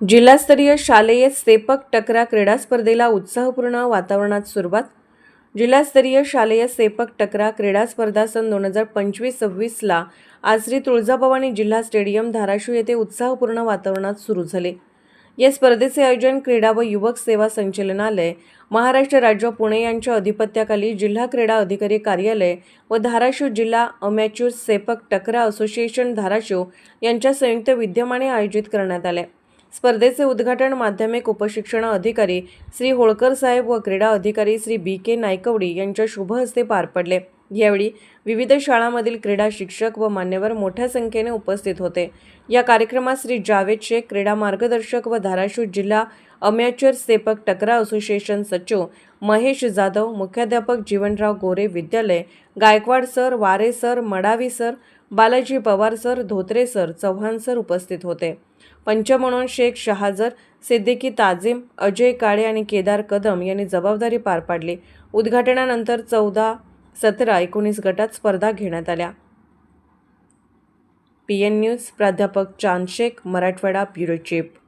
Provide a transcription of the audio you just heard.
जिल्हास्तरीय शालेय सेपक टकरा क्रीडा स्पर्धेला उत्साहपूर्ण वातावरणात सुरुवात. जिल्हास्तरीय शालेय सेपक टकरा क्रीडा स्पर्धा सन दोन हजार पंचवीस सव्वीसला आज श्री तुळजाभवानी जिल्हा स्टेडियम धाराशिव येथे उत्साहपूर्ण वातावरणात सुरू झाले. या स्पर्धेचे आयोजन क्रीडा व युवक सेवा संचालनालय महाराष्ट्र राज्य पुणे यांच्या अधिपत्याखाली जिल्हा क्रीडा अधिकारी कार्यालय व धाराशिव जिल्हा amateur sepak takraw association Dharashiv यांच्या संयुक्त विद्यमाने आयोजित करण्यात आले. स्पर्धेचे उद्घाटन माध्यमिक उपशिक्षण अधिकारी श्री होळकर साहेब व क्रीडा अधिकारी श्री बी के नायकवडी यांच्या शुभ हस्ते पार पडले. यावेळी विविध शाळांमधील क्रीडा शिक्षक व मान्यवर मोठ्या संख्येने उपस्थित होते. या कार्यक्रमात श्री जावेद शेख क्रीडा मार्गदर्शक व धाराशिव जिल्हा अमॅच्युअर सेपक टकरा असोसिएशन सचिव महेश जाधव मुख्याध्यापक जीवनराव गोरे विद्यालय Gaikwad sir Ware sir Madavi sir Balaji Pawar sir Dhotre sir Chavan sir उपस्थित होते. पंच म्हणून शेख शहाजर सिद्दीकी ताजिम अजय काळे आणि केदार कदम यांनी जबाबदारी पार पाडली. उद्घाटनानंतर चौदा सतरा एकोणीस गटात स्पर्धा घेण्यात आल्या. पी एन न्यूज प्राध्यापक चांद शेख मराठवाडा ब्युरो चीफ.